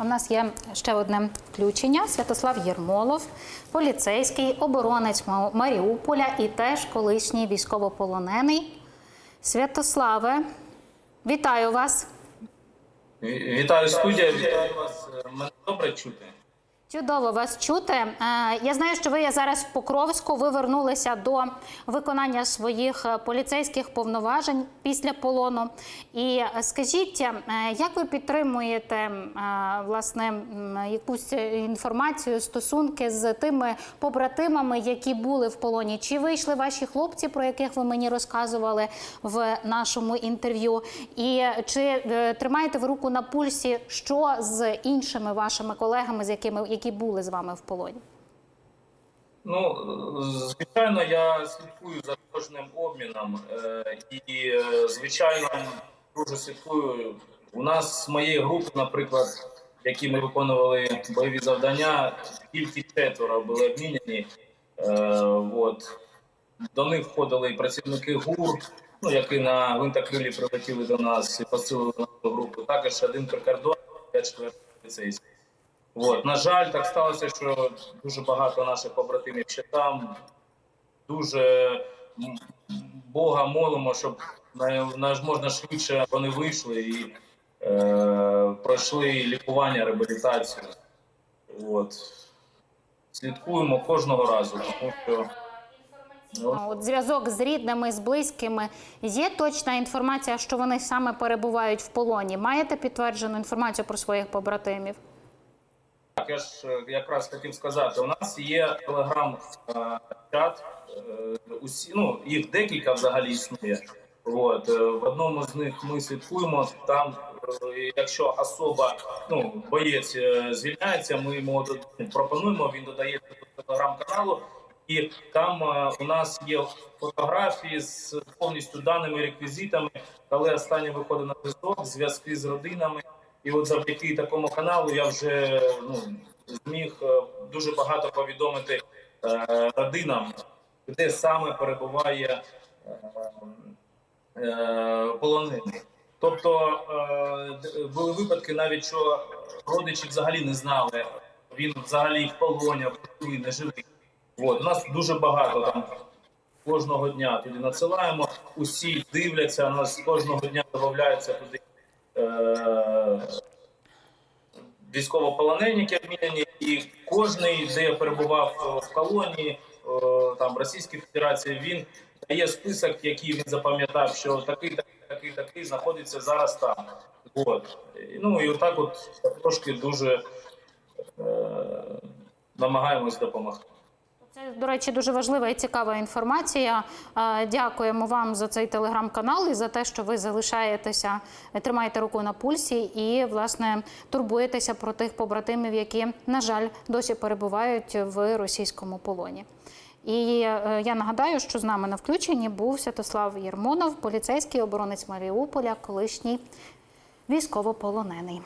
У нас є ще одне включення. Святослав Єрмолов, поліцейський, оборонець Маріуполя і теж колишній військовополонений. Святославе, вітаю вас. Вітаю студія, вітаю вас. Мене добре чути. Чудово вас чути. Е, Я знаю, що ви зараз в Покровську. Ви вернулися до виконання своїх е, поліцейських повноважень після полону. І е, скажіть, як ви підтримуєте власне якусь інформацію, стосунки з тими побратимами, які були в полоні? Чи вийшли ваші хлопці, про яких ви мені розказували в нашому інтерв'ю? І чи тримаєте ви руку на пульсі, що з іншими вашими колегами, з якими які були з вами в полоні? Ну, звичайно, я слідкую за кожним обміном. е, І, е, звичайно, дуже слідкую. У нас з моєї групи, наприклад, які ми виконували бойові завдання, тільки четверо були обміняні. Е, От. До них входили і працівники ГУР, ну, які на гвинтокрилі прилетіли до нас і посилили нашу групу. Також один прикордонник, я четвертий поліцейський. От. На жаль, так сталося, що дуже багато наших побратимів ще там. Дуже Бога молимо, щоб на, на, можна швидше вони вийшли і е, пройшли лікування, реабілітацію. От. Слідкуємо кожного разу, тому що ну, От зв'язок з рідними, з близькими. Є точна інформація, що вони саме перебувають в полоні. Маєте підтверджену інформацію про своїх побратимів? Я ж е, якраз хотів сказати, у нас є телеграм-чат, усі, ну, їх декілька взагалі існує. От, е, в одному з них ми слідкуємо, там, е, якщо особа, ну, боєць е, звільняється, ми йому пропонуємо, він додається до телеграм-каналу, і там е, у нас є фотографії з повністю даними реквізитами, коли останнє виходить на зв'язок, зв'язки з родинами. І от завдяки такому каналу я вже ну, зміг е, дуже багато повідомити е, родинам, де саме перебуває е, е, полонений. Тобто були випадки, навіть що родичі взагалі не знали, він взагалі в полоні, живий, не живий. От, у нас дуже багато там кожного дня туди надсилаємо. Усі дивляться, у нас кожного дня додаються туди військовополонені, які обміняні, і кожний, де перебував в колонії, е, там Російській Федерації, він дає список, який він запам'ятав, що такий, такий, такий, такий знаходиться зараз там. От. Ну і отак, от трошки дуже е, намагаємось допомогти. Це, до речі, дуже важлива і цікава інформація. Дякуємо вам за цей телеграм-канал і за те, що ви залишаєтеся, тримаєте руку на пульсі і, власне, турбуєтеся про тих побратимів, які, на жаль, досі перебувають в російському полоні. І е, я нагадаю, що з нами на включенні був Святослав Єрмонов, поліцейський оборонець Маріуполя, колишній військовополонений.